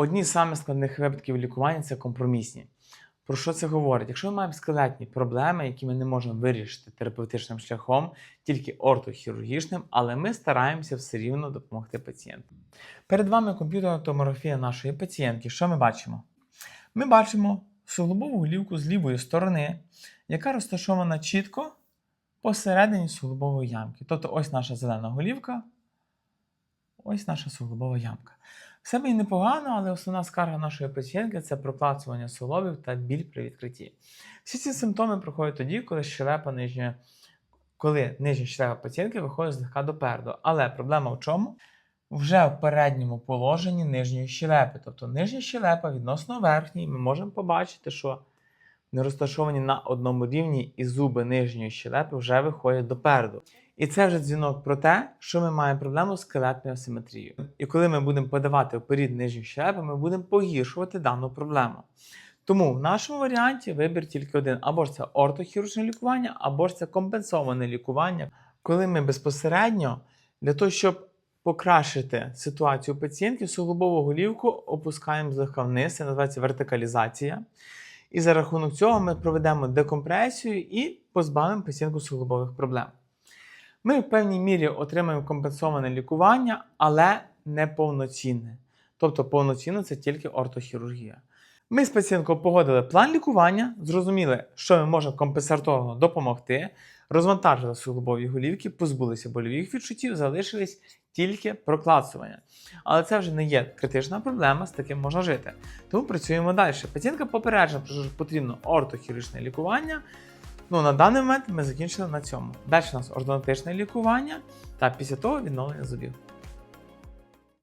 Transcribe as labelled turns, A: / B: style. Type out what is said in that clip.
A: Одні з самих складних випадків лікування це компромісні. Про що це говорить? Якщо ми маємо скелетні проблеми, які ми не можемо вирішити терапевтичним шляхом, тільки ортохірургічним, але ми стараємося все рівно допомогти пацієнту. Перед вами комп'ютерна томографія нашої пацієнтки. Що ми бачимо? Ми бачимо суглобову голівку з лівої сторони, яка розташована чітко посередині суглобової ямки. Тобто ось наша зелена голівка, ось наша суглобова ямка. Все би і непогано, але основна скарга нашої пацієнтки це проклацування суглобів та біль при відкритті. Всі ці симптоми проходять тоді, коли щелепа нижня, коли нижня щелепа пацієнтки виходить злегка допереду. Але проблема в чому? Вже в передньому положенні нижньої щелепи. Тобто нижня щелепа відносно верхньої, ми можемо побачити, що не розташовані на одному рівні і зуби нижньої щелепи вже виходять допереду. І це вже дзвінок про те, що ми маємо проблему з скелетною асиметрією. І коли ми будемо подавати вперед нижню щелепу, ми будемо погіршувати дану проблему. Тому в нашому варіанті вибір тільки один: або ж це ортохірургічне лікування, або ж це компенсоване лікування, коли ми безпосередньо для того, щоб покращити ситуацію пацієнтів, суглобову голівку опускаємо злегка вниз, це називається вертикалізація. І за рахунок цього ми проведемо декомпресію і позбавимо пацієнтку суглобових проблем. Ми в певній мірі отримаємо компенсоване лікування, але не повноцінне. Тобто повноцінно це тільки ортохірургія. Ми з пацієнткою погодили план лікування, зрозуміли, що ми можемо компенсаторно допомогти, розвантажили суглобові голівки, позбулися больових відчуттів, залишились тільки проклацування. Але це вже не є критична проблема, з таким можна жити. Тому працюємо далі. Пацієнтка попереджена, що потрібно ортохірургічне лікування. Ну, на даний момент ми закінчили на цьому. Далі у нас ордонатичне лікування та після того відновлення зубів.